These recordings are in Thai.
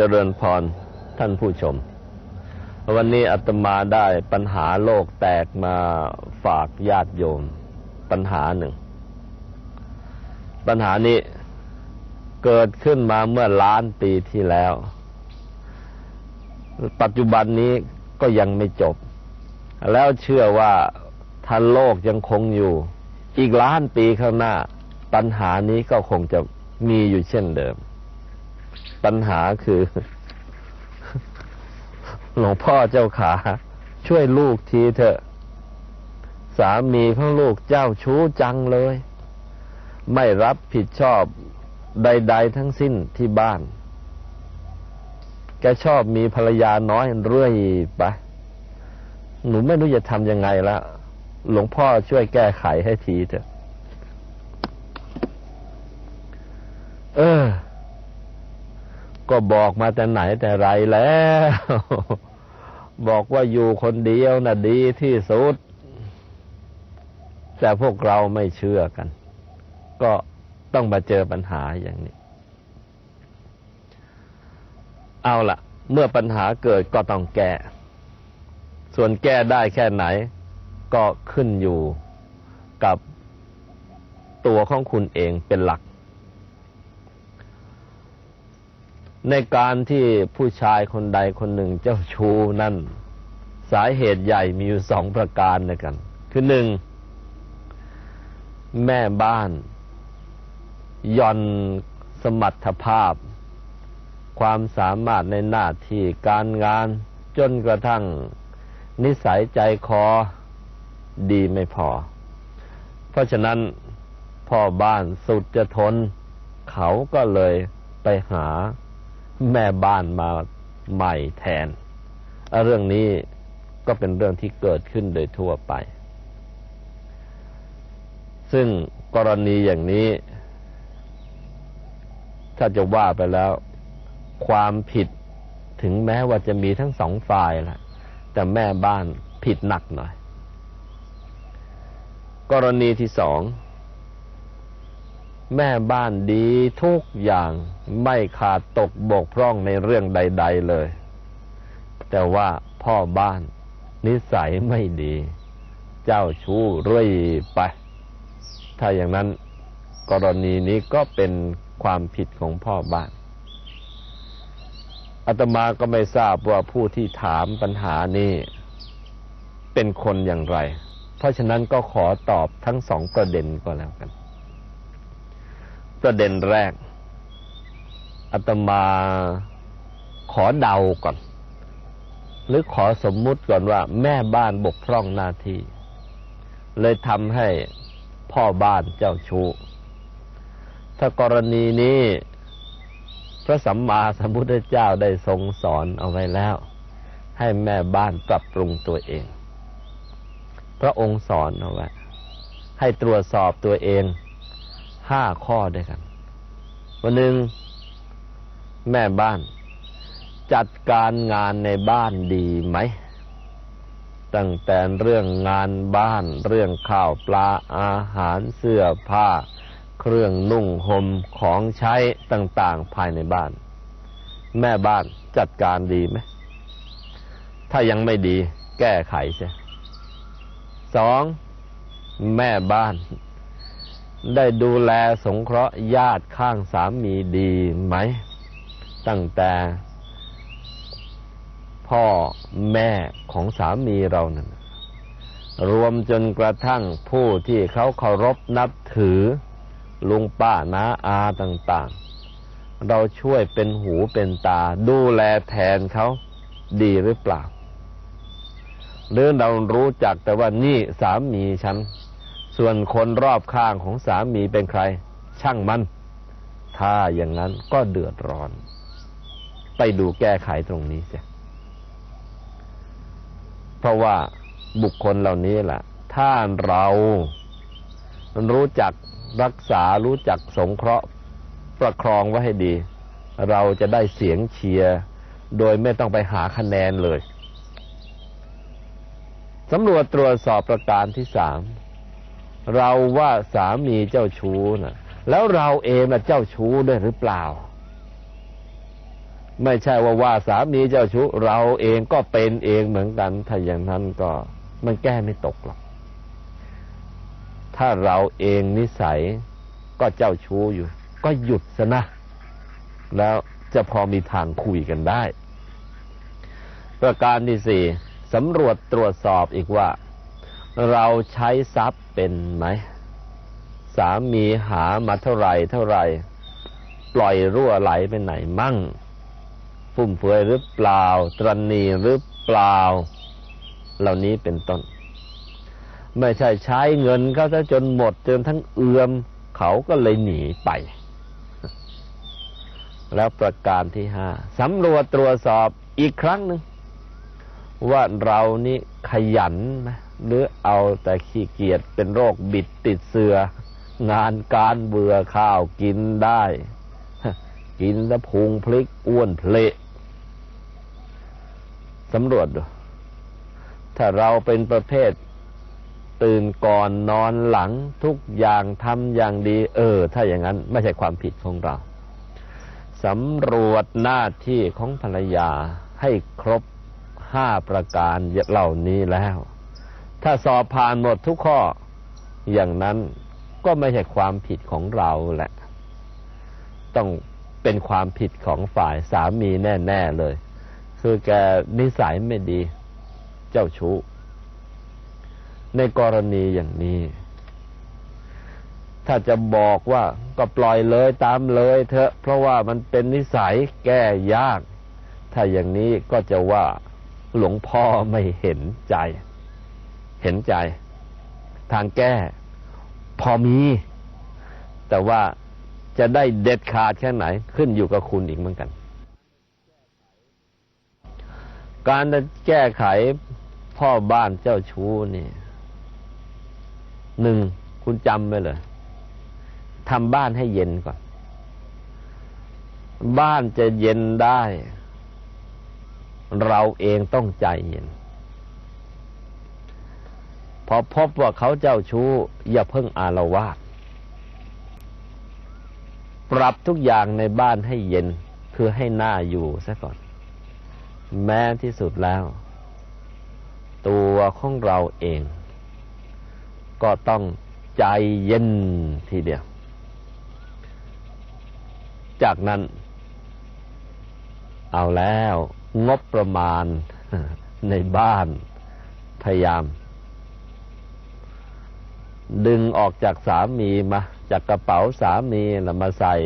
เจริญพรท่านผู้ชม วันนี้อาตมาได้ปัญหาโลกแตกมาฝากญาติโยม ปัญหาหนึ่ง ปัญหานี้เกิดขึ้นมาเมื่อล้านปีที่แล้ว ปัจจุบันนี้ก็ยังไม่จบ แล้วเชื่อว่าถ้านโลกยังคงอยู่ อีกล้านปีข้างหน้า ปัญหานี้ก็คงจะมีอยู่เช่นเดิม ปัญหาคือ หลวงพ่อเจ้าขา ช่วยลูกทีเถอะ สามีของลูกเจ้าชู้จังเลย ไม่รับผิดชอบใด ๆ ทั้งสิ้นที่บ้าน แกชอบมีภรรยาน้อยเรื่อยไป หนูไม่รู้จะทำยังไงละหลวงพ่อช่วยแก้ไขให้ทีเถอะ เออ ก็บอกมาแต่ไหนแต่ไรแล้ว บอกว่าอยู่คนเดียวน่ะดีที่สุด แต่พวกเราไม่เชื่อกัน ก็ต้องมาเจอปัญหาอย่างนี้ เอาละเมื่อปัญหาเกิดก็ต้องแก้ ส่วนแก้ได้แค่ไหน ก็ขึ้นอยู่กับตัวของคุณเองเป็นหลัก ในการที่ผู้ชายคนใดคนหนึ่งเจ้าชู้นั่น สาเหตุใหญ่มีอยู่สองประการด้วยกัน คือหนึ่งแม่บ้านย่อนสมรรถภาพ ความสามารถในหน้าที่การงานจนกระทั่ง นิสัยใจคอดีไม่พอ เพราะฉะนั้นพ่อบ้านสุดจะทน เขาก็เลยไปหา แม่บ้านมาใหม่แทน เรื่องนี้ก็เป็นเรื่องที่เกิดขึ้นโดยทั่วไป ซึ่งกรณีอย่างนี้ ถ้าจะว่าไปแล้ว ความผิดถึงแม้ว่าจะมีทั้งสองฝ่ายแหละแต่แม่บ้านผิดหนักหน่อย กรณีที่สอง แม่บ้านดีทุกอย่างไม่ขาดตกบกพร่องในเรื่องใด ๆเลย แต่ว่าพ่อบ้านนิสัยไม่ดี เจ้าชู้เรื่อยไป ถ้าอย่างนั้นกรณีนี้ก็เป็นความผิดของพ่อบ้านอาตมาก็ไม่ทราบว่าผู้ที่ถามปัญหานี้เป็นคนอย่างไร เพราะฉะนั้นก็ขอตอบทั้งสองประเด็นก็แล้วกัน ประเด็นแรกอาตมาขอเดาก่อน หรือขอสมมุติก่อนว่า แม่บ้านบกพร่องหน้าที่ เลยทำให้พ่อบ้านเจ้าชู้ถ้ากรณีนี้ พระสัมมาสัมพุทธเจ้าได้ทรงสอนเอาไว้แล้ว ให้แม่บ้านปรับปรุงตัวเอง พระองค์สอนเอาไว้ให้ตรวจสอบตัวเอง ห้าข้อด้วยกัน วันหนึ่งแม่บ้าน จัดการงานในบ้านดีไหม ตั้งแต่เรื่องงานบ้าน เรื่องข้าวปลาอาหารเสื้อผ้า เครื่องนุ่งห่มของใช้ต่างๆภายในบ้าน แม่บ้านจัดการดีไหม ถ้ายังไม่ดีแก้ไขใช่สองแม่บ้าน ได้ดูแลสงเคราะห์ญาติข้างสามีดีไหม ตั้งแต่พ่อแม่ของสามีเรานั้นรวมจนกระทั่งผู้ที่เขาเคารพนับถือ ลุงป้าน้าอาต่างๆ เราช่วยเป็นหูเป็นตา ดูแลแทนเขาดีหรือเปล่า หรือเรารู้จักแต่ว่านี่สามีฉัน ส่วนคนรอบข้างของสามีเป็นใคร ช่างมัน ถ้าอย่างนั้นก็เดือดร้อน ไปดูแก้ไขตรงนี้เสียเพราะว่าบุคคลเหล่านี้แหละถ้าเรารู้จักรักษารู้จักสงเคราะห์ประครองไว้ให้ดี เราจะได้เสียงเชียร์โดยไม่ต้องไปหาคะแนนเลยสำรวจตรวจสอบประการที่สาม เราว่าสามีเจ้าชู้นะแล้วเราเองนะเจ้าชู้ด้วยหรือเปล่า ไม่ใช่ว่าว่าสามีเจ้าชู้ เราเองก็เป็นเองเหมือนกัน ถ้าอย่างนั้นก็มันแก้ไม่ตกหรอก ถ้าเราเองนิสัยก็เจ้าชู้อยู่ ก็หยุดซะนะ แล้วจะพอมีทางคุยกันได้ ประการที่สี่สำรวจตรวจสอบอีกว่า เราใช้ทรัพย์เป็นไหม สามีหามาเท่าไหรเท่าไหรปล่อยรั่วไหลไปไหนมั่ง ฟุ่มเฟือยหรือเปล่า ตรณีหรือเปล่า เหล่านี้เป็นต้น ไม่ใช่ใช้เงินเขาซะจนหมดจนทั้งเอือมเขาก็เลยหนีไป แล้วประการที่ห้าสำรวจตรวจสอบอีกครั้งหนึ่งว่าเรานี่ขยันไหม หรือเอาแต่ขี้เกียจเป็นโรคบิดติดเสืองานการเบื่อข้าวกินได้ กินแล้วพุงพลิกอ้วนเพละสำรวจดู ถ้าเราเป็นประเภท ตื่นก่อนนอนหลังทุกอย่างทำอย่างดี เออ ถ้าอย่างนั้นไม่ใช่ความผิดของเราสำรวจหน้าที่ของภรรยาให้ครบห้าประการเหล่านี้แล้ว ถ้าสอบผ่านหมดทุกข้อ อย่างนั้นก็ไม่ใช่ความผิดของเราแหละ ต้องเป็นความผิดของฝ่ายสามีแน่ๆเลย คือแกนิสัยไม่ดี เจ้าชู้ ในกรณีอย่างนี้ ถ้าจะบอกว่าก็ปล่อยเลยตามเลยเถอะ เพราะว่ามันเป็นนิสัยแก้ยาก ถ้าอย่างนี้ก็จะว่าหลวงพ่อไม่เห็นใจ เห็นใจ ทางแก้ พอมี แต่ว่าจะได้เด็ดขาดแค่ไหน ขึ้นอยู่กับคุณอีกเหมือนกัน การจะแก้ไขพ่อบ้านเจ้าชู้นี่หนึ่งคุณจำไว้เลยทำบ้านให้เย็นก่อน บ้านจะเย็นได้ เราเองต้องใจเย็น พอพบว่าเขาเจ้าชู้ อย่าเพิ่งอาละวาดปรับทุกอย่างในบ้านให้เย็นคือให้หน้าอยู่ซะก่อน แม้ที่สุดแล้ว ตัวของเราเอง ก็ต้องใจเย็นทีเดียว จากนั้น เอาแล้วงบประมาณในบ้านพยายาม ดึงออกจากสามีมาจากกระเป๋าสามีแล้วมาใส่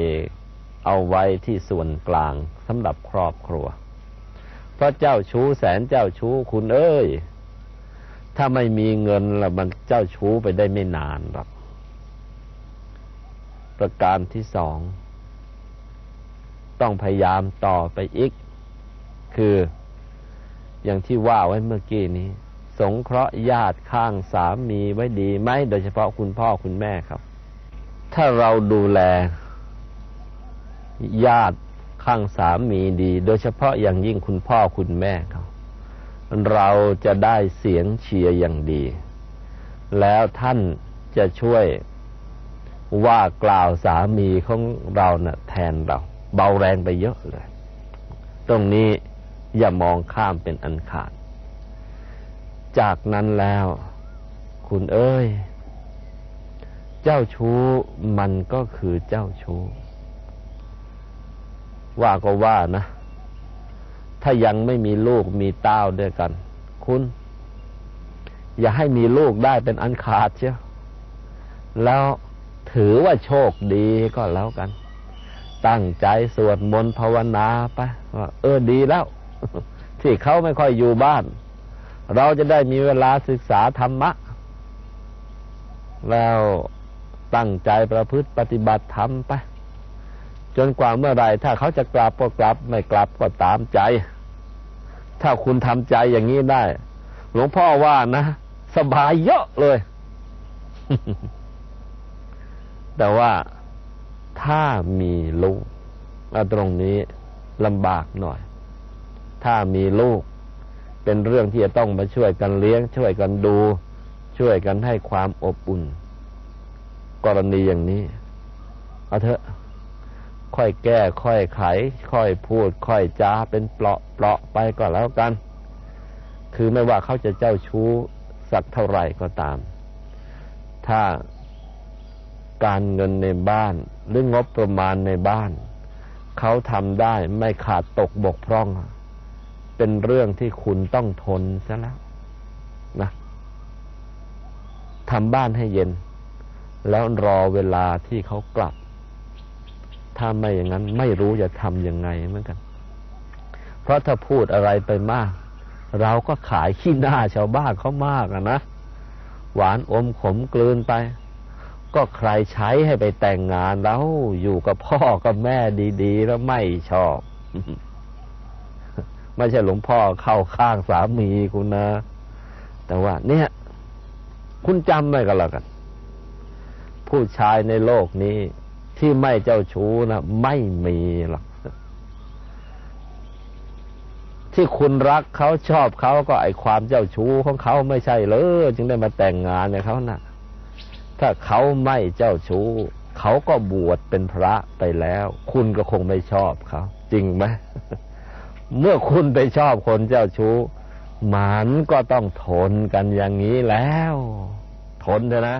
เอาไว้ที่ส่วนกลางสำหรับครอบครัว เพราะเจ้าชู้แสนเจ้าชู้คุณเอ้ย ถ้าไม่มีเงินแล้วมันเจ้าชู้ไปได้ไม่นานหรอกประการที่สอง ต้องพยายามต่อไปอีก คืออย่างที่ว่าไว้เมื่อกี้นี้ สงเคราะห์ญาติข้างสามีไว้ดีไหมโดยเฉพาะคุณพ่อคุณแม่ครับ ถ้าเราดูแล ญาติข้างสามีดี โดยเฉพาะอย่างยิ่งคุณพ่อคุณแม่เขาเราจะได้เสียงเชียร์อย่างดี แล้วท่านจะช่วยว่ากล่าวสามีของเรานะ่ะแทนเรา เบาแรงไปเยอะเลย ตรงนี้อย่ามองข้ามเป็นอันขาด จากนั้นแล้ว คุณเอ้ย เจ้าชู้มันก็คือเจ้าชู้ ว่าก็ว่านะ ถ้ายังไม่มีลูกมีเต้าด้วยกัน คุณ อย่าให้มีลูกได้เป็นอันขาดเชียวแล้วถือว่าโชคดีก็แล้วกัน ตั้งใจสวดมนต์ภาวนาไปว่าเออดีแล้ว ที่เขาไม่ค่อยอยู่บ้าน เราจะได้มีเวลาศึกษาธรรมะ แล้วตั้งใจประพฤติปฏิบัติธรรมไป จนกว่าเมื่อไรถ้าเขาจะกลับก็กลับ ไม่กลับก็ตามใจ ถ้าคุณทำใจอย่างนี้ได้ หลวงพ่อว่านะ สบายเยอะเลย แต่ว่าถ้ามีลูกตรงนี้ลำบากหน่อย ถ้ามีลูก เป็นเรื่องที่จะต้องมาช่วยกันเลี้ยง ช่วยกันดู ช่วยกันให้ความอบอุ่น กรณีอย่างนี้ เอาเถอะ ค่อยแก้ ค่อยไข ค่อยพูด ค่อยจาเป็นเปลาะเปลาะไปก็แล้วกัน คือไม่ว่าเขาจะเจ้าชู้สักเท่าไหร่ก็ตาม ถ้าการเงินในบ้าน หรืองบประมาณในบ้าน เขาทำได้ไม่ขาดตกบกพร่อง เป็นเรื่องที่คุณต้องทนซะแล้วนะทำบ้านให้เย็น แล้วรอเวลาที่เขากลับ ถ้าไม่อย่างนั้นไม่รู้จะทำยังไงเหมือนกัน เพราะถ้าพูดอะไรไปมาก เราก็ขายขี้หน้าชาวบ้านเขามากอะนะ หวานอมขมกลืนไป ก็ใครใช้ให้ไปแต่งงานแล้วอยู่กับพ่อกับแม่ดี ๆ แล้วไม่ชอบ ไม่ใช่หลวงพ่อเข้าข้างสามีคุณนะ แต่ว่า เนี่ย คุณจำไว้ก็แล้วกัน ผู้ชายในโลกนี้ ที่ไม่เจ้าชู้นะไม่มีหรอกที่คุณรักเขาชอบเขาก็ไอความเจ้าชู้ของเขาไม่ใช่เลยจึงได้มาแต่งงานเนี่ยเขานะ่ะ ถ้าเขาไม่เจ้าชู้เขาก็บวชเป็นพระไปแล้ว คุณก็คงไม่ชอบเขาจริงไหม เมื่อคุณไปชอบคนเจ้าชู้มันก็ต้องทนกันอย่างนี้แล้ว ทนเถอะนะ